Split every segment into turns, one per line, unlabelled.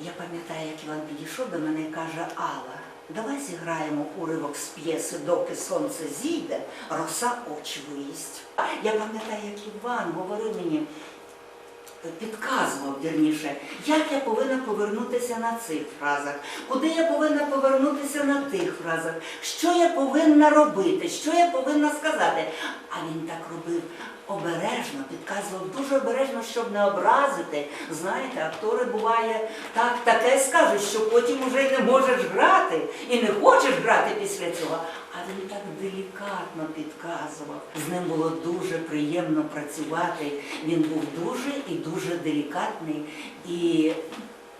Я пам'ятаю, як Іван підійшов до мене і каже, Алла, давай зіграємо уривок з п'єси, доки сонце зійде, роса очі виїсть. Я пам'ятаю, як Іван говорив мені, підказував вірніше, як я повинна повернутися на цих фразах, куди я повинна повернутися на тих фразах, що я повинна робити, що я повинна сказати. А він так робив обережно, підказував дуже обережно, щоб не образити. Знаєте, актори буває так, таке скажуть, що потім уже й не можеш грати і не хочеш грати після цього. А він так делікатно підказував. З ним було дуже приємно працювати. Він був дуже і дуже делікатний, і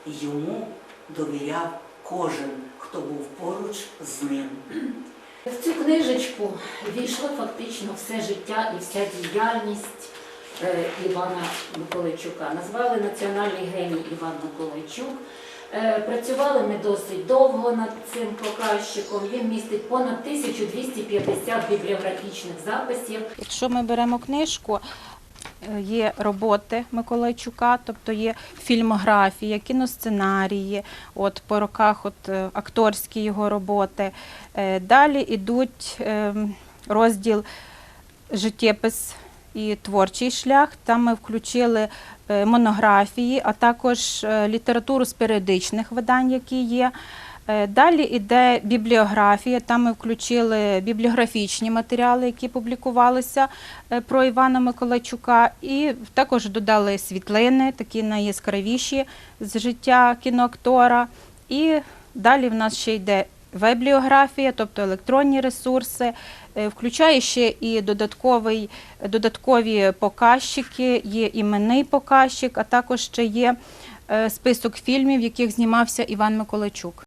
йому довіряв кожен, хто був поруч з ним.
В цю книжечку війшло фактично все життя і вся діяльність е, Івана Миколайчука. Назвали національний геній Іван Миколайчук. Е, Працювали ми досить довго над цим показчиком. Він містить понад 1250 бібліографічних записів.
Якщо ми беремо книжку, є роботи Миколайчука, тобто є фільмографія, кіносценарії, от по роках от, е, акторські його роботи. Е, Далі йдуть ем, розділ життєпис і творчий шлях. Там ми включили е, монографії, а також літературу з періодичних видань, які є. Е, Далі йде бібліографія. Там ми включили бібліографічні матеріали, які публікувалися е, про Івана Миколайчука, і також додали світлини, такі найяскравіші з життя кіноактора. І далі в нас ще йде веб-біографія, тобто електронні ресурси, е, включає ще і додатковий, додаткові показчики, є іменний показчик, а також ще є список фільмів, в яких знімався Іван Миколайчук.